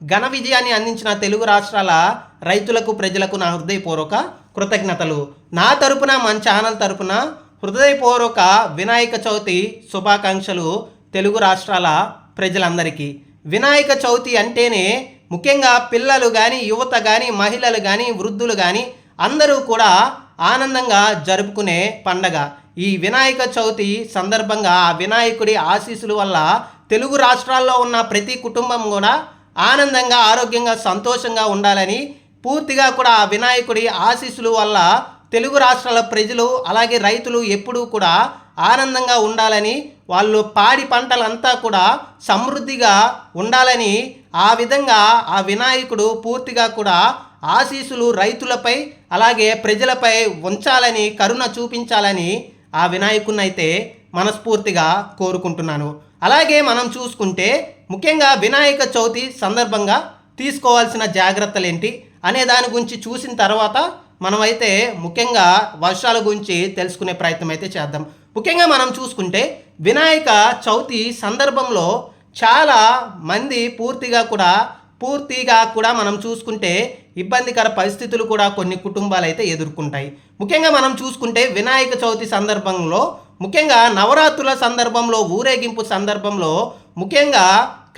ఘన విజయాన్ని అందించిన తెలుగు రాష్ట్రాల రైతులకు ప్రజలకు నా హృదయపూర్వక కృతజ్ఞతలు. నా తరపున మన ఛానల్ తరపున హృదయపూర్వక వినాయక చవితి శుభాకాంక్షలు తెలుగు రాష్ట్రాల ప్రజలందరికీ. వినాయక చవితి అంటేనే ముఖ్యంగా పిల్లలు కానీ యువత కానీ మహిళలు కానీ వృద్ధులు కానీ అందరూ కూడా ఆనందంగా జరుపుకునే పండగ. ఈ వినాయక చవితి సందర్భంగా ఆ వినాయకుడి ఆశీస్సుల వల్ల తెలుగు రాష్ట్రాల్లో ఉన్న ప్రతి కుటుంబం కూడా ఆనందంగా ఆరోగ్యంగా సంతోషంగా ఉండాలని పూర్తిగా కూడా ఆ వినాయకుడి ఆశీస్సుల వల్ల తెలుగు రాష్ట్రాల ప్రజలు అలాగే రైతులు ఎప్పుడూ కూడా ఆనందంగా ఉండాలని వాళ్ళు పాడి పంటలంతా కూడా సమృద్ధిగా ఉండాలని ఆ విధంగా ఆ వినాయకుడు పూర్తిగా కూడా ఆశీస్సులు రైతులపై అలాగే ప్రజలపై ఉంచాలని కరుణ చూపించాలని ఆ వినాయకుడిని అయితే మనస్ఫూర్తిగా కోరుకుంటున్నాను. అలాగే మనం చూసుకుంటే ముఖ్యంగా వినాయక చవితి సందర్భంగా తీసుకోవాల్సిన జాగ్రత్తలు ఏంటి అనే దాని గురించి చూసిన తర్వాత మనమైతే ముఖ్యంగా వర్షాల గురించి తెలుసుకునే ప్రయత్నం అయితే చేద్దాం. ముఖ్యంగా మనం చూసుకుంటే వినాయక చవితి సందర్భంలో చాలా మంది పూర్తిగా కూడా పూర్తిగా కూడా మనం చూసుకుంటే ఇబ్బందికర పరిస్థితులు కూడా కొన్ని కుటుంబాలు అయితే ఎదుర్కొంటాయి. ముఖ్యంగా మనం చూసుకుంటే వినాయక చవితి సందర్భంలో ముఖ్యంగా నవరాత్రుల సందర్భంలో ఊరేగింపు సందర్భంలో ముఖ్యంగా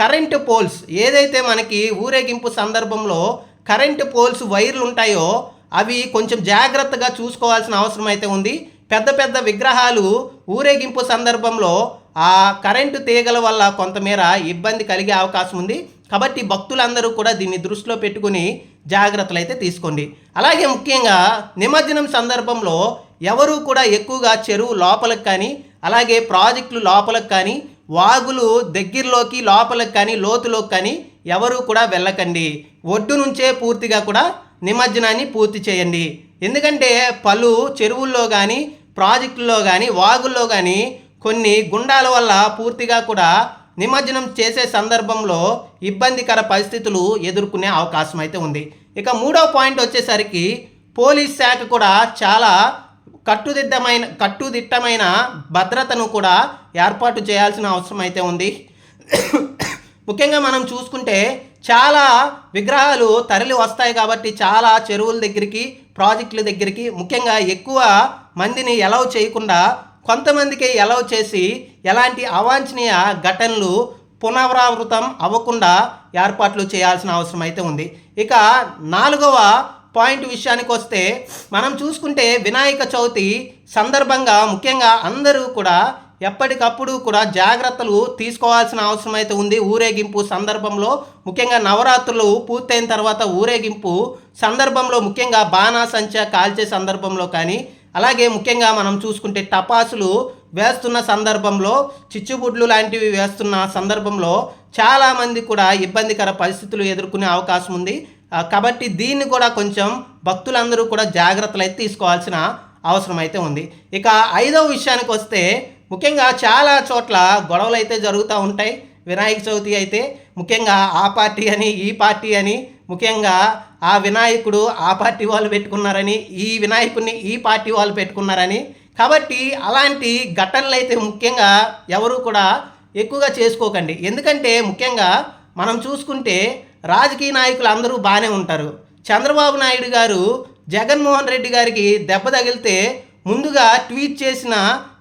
కరెంటు పోల్స్ ఏదైతే మనకి ఊరేగింపు సందర్భంలో కరెంటు పోల్స్ వైర్లు ఉంటాయో అవి కొంచెం జాగ్రత్తగా చూసుకోవాల్సిన అవసరం అయితే ఉంది. పెద్ద పెద్ద విగ్రహాలు ఊరేగింపు సందర్భంలో ఆ కరెంటు తీగల వల్ల కొంతమేర ఇబ్బంది కలిగే అవకాశం ఉంది. కాబట్టి భక్తులందరూ కూడా దీన్ని దృష్టిలో పెట్టుకుని జాగ్రత్తలు అయితే తీసుకోండి. అలాగే ముఖ్యంగా నిమజ్జనం సందర్భంలో ఎవరు కూడా ఎక్కువగా చెరువు లోపలకు కానీ అలాగే ప్రాజెక్టులు లోపలకు కానీ వాగులు దగ్గరలోకి లోపలకు కానీ లోతులోకి కానీ ఎవరు కూడా వెళ్ళకండి. ఒడ్డు నుంచే పూర్తిగా కూడా నిమజ్జనాన్ని పూర్తి చేయండి. ఎందుకంటే పలు చెరువుల్లో కానీ ప్రాజెక్టుల్లో కానీ వాగుల్లో కానీ కొన్ని గుండాల వల్ల పూర్తిగా కూడా నిమజ్జనం చేసే సందర్భంలో ఇబ్బందికర పరిస్థితులు ఎదుర్కొనే అవకాశం అయితే ఉంది. ఇక మూడో పాయింట్ వచ్చేసరికి పోలీస్ శాఖ కూడా చాలా కట్టుదిట్టమైన కట్టుదిట్టమైన భద్రతను కూడా ఏర్పాటు చేయాల్సిన అవసరం అయితే ఉంది. ముఖ్యంగా మనం చూసుకుంటే చాలా విగ్రహాలు తరలి వస్తాయి కాబట్టి చాలా చెరువుల దగ్గరికి ప్రాజెక్టుల దగ్గరికి ముఖ్యంగా ఎక్కువ మందిని ఎలవ్ చేయకుండా కొంతమందికి ఎలవ్ చేసి ఎలాంటి అవాంఛనీయ ఘటనలు పునరావృతం అవ్వకుండా ఏర్పాట్లు చేయాల్సిన అవసరం అయితే ఉంది. ఇక నాలుగవ పాయింట్ విషయానికి వస్తే మనం చూసుకుంటే వినాయక చవితి సందర్భంగా ముఖ్యంగా అందరూ కూడా ఎప్పటికప్పుడు కూడా జాగ్రత్తలు తీసుకోవాల్సిన అవసరం అయితే ఉంది. ఊరేగింపు సందర్భంలో ముఖ్యంగా నవరాత్రులు పూర్తయిన తర్వాత ఊరేగింపు సందర్భంలో ముఖ్యంగా బాణాసంచ కాల్చే సందర్భంలో కానీ అలాగే ముఖ్యంగా మనం చూసుకుంటే టపాసులు వేస్తున్న సందర్భంలో చిచ్చుబుడ్లు లాంటివి వేస్తున్న సందర్భంలో చాలామంది కూడా ఇబ్బందికర పరిస్థితులు ఎదుర్కొనే అవకాశం ఉంది. కాబట్టి దీన్ని కూడా కొంచెం భక్తులందరూ కూడా జాగ్రత్తలు అయితే తీసుకోవాల్సిన అవసరం అయితే ఉంది. ఇక ఐదవ విషయానికి వస్తే ముఖ్యంగా చాలా చోట్ల గొడవలు అయితే జరుగుతూ ఉంటాయి. వినాయక చవితి అయితే ముఖ్యంగా ఆ పార్టీ అని ఈ పార్టీ అని ముఖ్యంగా ఆ వినాయకుడు ఆ పార్టీ వాళ్ళు పెట్టుకున్నారని ఈ వినాయకుడిని ఈ పార్టీ వాళ్ళు పెట్టుకున్నారని. కాబట్టి అలాంటి ఘటనలు అయితే ముఖ్యంగా ఎవరు కూడా ఎక్కువగా చేసుకోకండి. ఎందుకంటే ముఖ్యంగా మనం చూసుకుంటే రాజకీయ నాయకులు అందరూ బాగానే ఉంటారు. చంద్రబాబు నాయుడు గారు జగన్మోహన్ రెడ్డి గారికి దెబ్బ తగిలితే ముందుగా ట్వీట్ చేసిన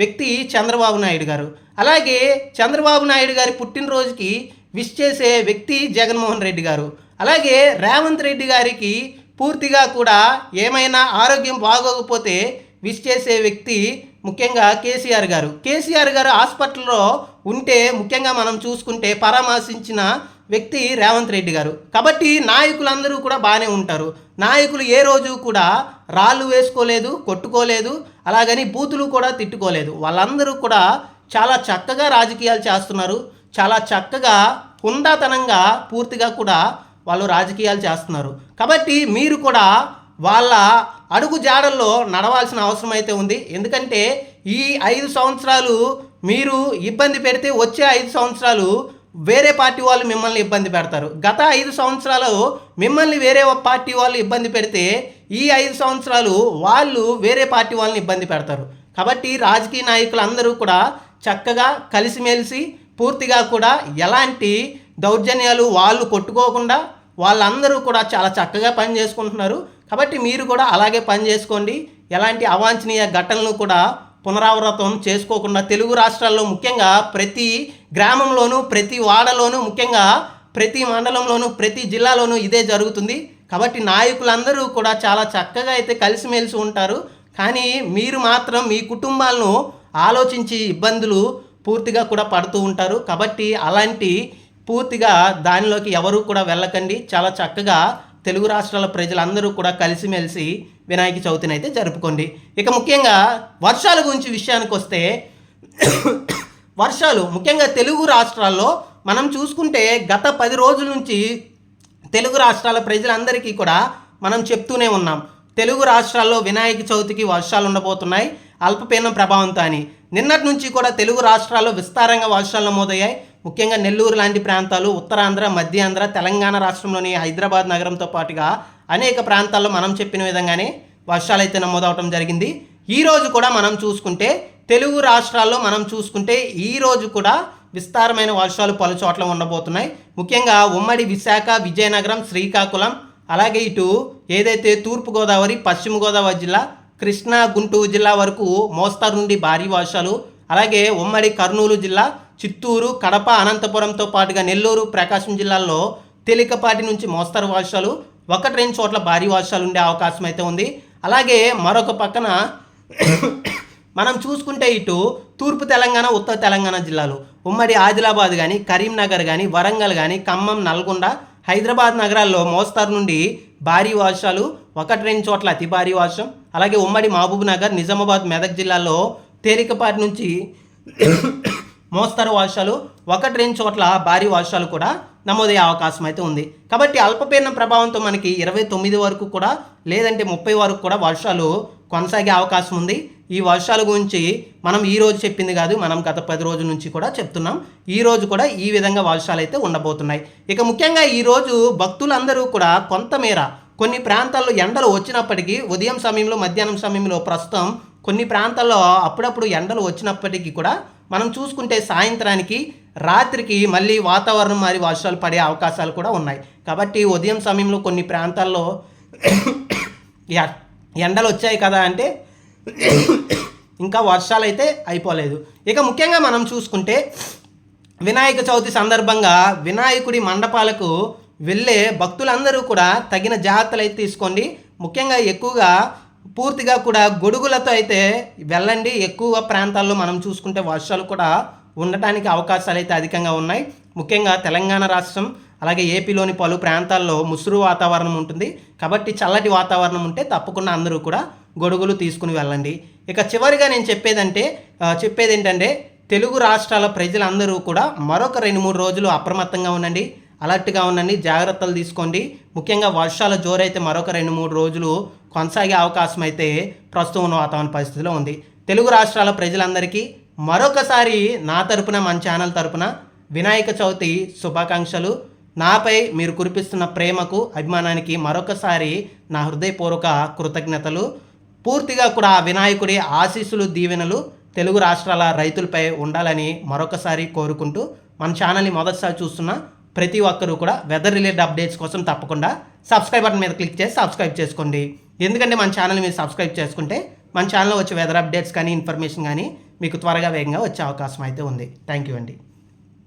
వ్యక్తి చంద్రబాబు నాయుడు గారు. అలాగే చంద్రబాబు నాయుడు గారి పుట్టినరోజుకి విష్ చేసే వ్యక్తి జగన్మోహన్ రెడ్డి గారు. అలాగే రేవంత్ రెడ్డి గారికి పూర్తిగా కూడా ఏమైనా ఆరోగ్యం బాగోకపోతే విష్ చేసే వ్యక్తి ముఖ్యంగా కేసీఆర్ గారు. కేసీఆర్ గారు హాస్పిటల్లో ఉంటే ముఖ్యంగా మనం చూసుకుంటే పరామర్శించిన వ్యక్తి రేవంత్ రెడ్డి గారు. కాబట్టి నాయకులందరూ కూడా బాగానే ఉంటారు. నాయకులు ఏ రోజు కూడా రాళ్ళు వేసుకోలేదు కొట్టుకోలేదు అలాగని బూతులు కూడా తిట్టుకోలేదు. వాళ్ళందరూ కూడా చాలా చక్కగా రాజకీయాలు చేస్తున్నారు. చాలా చక్కగా హుందాతనంగా పూర్తిగా కూడా వాళ్ళు రాజకీయాలు చేస్తున్నారు. కాబట్టి మీరు కూడా వాళ్ళ అడుగు జాడల్లో నడవాల్సిన అవసరం అయితే ఉంది. ఎందుకంటే ఈ ఐదు సంవత్సరాలు మీరు ఇబ్బంది పెడితే వచ్చే ఐదు సంవత్సరాలు వేరే పార్టీ వాళ్ళు మిమ్మల్ని ఇబ్బంది పెడతారు. గత ఐదు సంవత్సరాలు మిమ్మల్ని వేరే పార్టీ వాళ్ళు ఇబ్బంది పెడితే ఈ ఐదు సంవత్సరాలు వాళ్ళు వేరే పార్టీ వాళ్ళని ఇబ్బంది పెడతారు. కాబట్టి రాజకీయ నాయకులు అందరూ కూడా చక్కగా కలిసిమెలిసి పూర్తిగా కూడా ఎలాంటి దౌర్జన్యాలు వాళ్ళు కొట్టుకోకుండా వాళ్ళందరూ కూడా చాలా చక్కగా పని చేసుకుంటున్నారు. కాబట్టి మీరు కూడా అలాగే పని చేసుకోండి. ఎలాంటి అవాంఛనీయ ఘటనలు కూడా పునరావృతం చేసుకోకుండా తెలుగు రాష్ట్రాల్లో ముఖ్యంగా ప్రతి గ్రామంలోనూ ప్రతి వాడలోనూ ముఖ్యంగా ప్రతి మండలంలోనూ ప్రతి జిల్లాలోనూ ఇదే జరుగుతుంది. కాబట్టి నాయకులందరూ కూడా చాలా చక్కగా అయితే కలిసిమెలిసి ఉంటారు. కానీ మీరు మాత్రం మీ కుటుంబాలను ఆలోచించి ఇబ్బందులు పూర్తిగా కూడా పడుతూ ఉంటారు. కాబట్టి అలాంటి పూర్తిగా దానిలోకి ఎవరు కూడా వెళ్ళకండి. చాలా చక్కగా తెలుగు రాష్ట్రాల ప్రజలందరూ కూడా కలిసిమెలిసి వినాయక చవితిని అయితే జరుపుకోండి. ఇక ముఖ్యంగా వర్షాల గురించి విషయానికి వస్తే వర్షాలు ముఖ్యంగా తెలుగు రాష్ట్రాల్లో మనం చూసుకుంటే గత పది రోజుల నుంచి తెలుగు రాష్ట్రాల ప్రజలందరికీ కూడా మనం చెప్తూనే ఉన్నాం. తెలుగు రాష్ట్రాల్లో వినాయక చవితికి వర్షాలు ఉండబోతున్నాయి. అల్పపీడనం ప్రభావంతో అని నిన్నటి నుంచి కూడా తెలుగు రాష్ట్రాల్లో విస్తారంగా వర్షాలు నమోదయ్యాయి. ముఖ్యంగా నెల్లూరు లాంటి ప్రాంతాలు ఉత్తరాంధ్ర మధ్యాంధ్ర తెలంగాణ రాష్ట్రంలోని హైదరాబాద్ నగరంతో పాటుగా అనేక ప్రాంతాల్లో మనం చెప్పిన విధంగానే వర్షాలు అయితే నమోదవటం జరిగింది. ఈరోజు కూడా మనం చూసుకుంటే తెలుగు రాష్ట్రాల్లో మనం చూసుకుంటే ఈరోజు కూడా విస్తారమైన వర్షాలు పలు చోట్ల ఉండబోతున్నాయి. ముఖ్యంగా ఉమ్మడి విశాఖ విజయనగరం శ్రీకాకుళం అలాగే ఇటు ఏదైతే తూర్పుగోదావరి పశ్చిమ గోదావరి జిల్లా కృష్ణా గుంటూరు జిల్లా వరకు మోస్తారు నుండి భారీ వర్షాలు అలాగే ఉమ్మడి కర్నూలు జిల్లా చిత్తూరు కడప అనంతపురంతో పాటుగా నెల్లూరు ప్రకాశం జిల్లాల్లో తేలికపాటి నుంచి మోస్తరు వర్షాలు ఒకటి రెండు చోట్ల భారీ వర్షాలు ఉండే అవకాశం అయితే ఉంది. అలాగే మరొక పక్కన మనం చూసుకుంటే ఇటు తూర్పు తెలంగాణ ఉత్తర తెలంగాణ జిల్లాలు. ఉమ్మడి ఆదిలాబాద్ కానీ కరీంనగర్ కానీ వరంగల్ కానీ ఖమ్మం నల్గొండ హైదరాబాద్ నగరాల్లో మోస్తారు నుండి భారీ వర్షాలు ఒకటి రెండు చోట్ల అతి భారీ వర్షం. అలాగే ఉమ్మడి మహబూబ్ నగర్ నిజామాబాద్ మెదక్ జిల్లాలో తేలికపాటి నుంచి మోస్తరు వర్షాలు ఒకటి రెండు చోట్ల భారీ వర్షాలు కూడా నమోదయ్యే అవకాశం అయితే ఉంది. కాబట్టి అల్పపీడన ప్రభావంతో మనకి ఇరవై తొమ్మిది వరకు కూడా లేదంటే ముప్పై వరకు కూడా వర్షాలు కొనసాగే అవకాశం ఉంది. ఈ వర్షాల గురించి మనం ఈ రోజు చెప్పింది కాదు మనం గత పది రోజుల నుంచి కూడా చెప్తున్నాం. ఈ రోజు కూడా ఈ విధంగా వర్షాలు అయితే ఉండబోతున్నాయి. ఇక ముఖ్యంగా ఈ రోజు భక్తులందరూ కూడా కొంతమేర కొన్ని ప్రాంతాల్లో ఎండలు వచ్చినప్పటికీ ఉదయం సమయంలో మధ్యాహ్నం సమయంలో ప్రస్తుతం కొన్ని ప్రాంతాల్లో అప్పుడప్పుడు ఎండలు వచ్చినప్పటికీ కూడా మనం చూసుకుంటే సాయంత్రానికి రాత్రికి మళ్ళీ వాతావరణం మారి వర్షాలు పడే అవకాశాలు కూడా ఉన్నాయి. కాబట్టి ఉదయం సమయంలో కొన్ని ప్రాంతాల్లో ఎ- ఎండలు వచ్చాయి కదా అంటే ఇంకా వర్షాలు అయితే అయిపోలేదు. ఇక ముఖ్యంగా మనం చూసుకుంటే వినాయక చవితి సందర్భంగా వినాయకుడి మండపాలకు వెళ్ళే భక్తులందరూ కూడా తగిన జాగ్రత్తలు అయితే తీసుకోండి. ముఖ్యంగా ఎక్కువగా పూర్తిగా కూడా గొడుగులతో అయితే వెళ్ళండి. ఎక్కువ ప్రాంతాల్లో మనం చూసుకుంటే వర్షాలు కూడా ఉండటానికి అవకాశాలు అయితే అధికంగా ఉన్నాయి. ముఖ్యంగా తెలంగాణ రాష్ట్రం అలాగే ఏపీలోని పలు ప్రాంతాల్లో ముసురు వాతావరణం ఉంటుంది. కాబట్టి చల్లటి వాతావరణం ఉంటే తప్పకుండా అందరూ కూడా గొడుగులు తీసుకుని వెళ్ళండి. ఇక చివరిగా నేను చెప్పేదంటే చెప్పేది ఏంటంటే తెలుగు రాష్ట్రాల ప్రజలందరూ కూడా మరొక రెండు మూడు రోజులు అప్రమత్తంగా ఉండండి అలర్ట్గా ఉండండి జాగ్రత్తలు తీసుకోండి. ముఖ్యంగా వర్షాల జోరైతే మరొక రెండు మూడు రోజులు కొనసాగే అవకాశం అయితే ప్రస్తుతం ఉన్న వాతావరణ పరిస్థితిలో ఉంది. తెలుగు రాష్ట్రాల ప్రజలందరికీ మరొకసారి నా తరపున మన ఛానల్ తరపున వినాయక చవితి శుభాకాంక్షలు. నాపై మీరు కురిపిస్తున్న ప్రేమకు అభిమానానికి మరొకసారి నా హృదయపూర్వక కృతజ్ఞతలు. పూర్తిగా కూడా ఆ వినాయకుడి ఆశీస్సులు దీవెనలు తెలుగు రాష్ట్రాల రైతులపై ఉండాలని మరొకసారి కోరుకుంటూ మన ఛానల్ని మొదటిసారి చూస్తున్న ప్రతి ఒక్కరూ కూడా వెదర్ రిలేటెడ్ అప్డేట్స్ కోసం తప్పకుండా సబ్స్క్రైబ్ బటన్ మీద క్లిక్ చేసి సబ్స్క్రైబ్ చేసుకోండి. ఎందుకంటే మన ఛానల్ మీరు సబ్స్క్రైబ్ చేసుకుంటే మన ఛానల్లో వచ్చే వెదర్ అప్డేట్స్ కానీ ఇన్ఫర్మేషన్ కానీ మీకు త్వరగా వేగంగా వచ్చే అవకాశం అయితే ఉంది. థ్యాంక్ యూ అండి.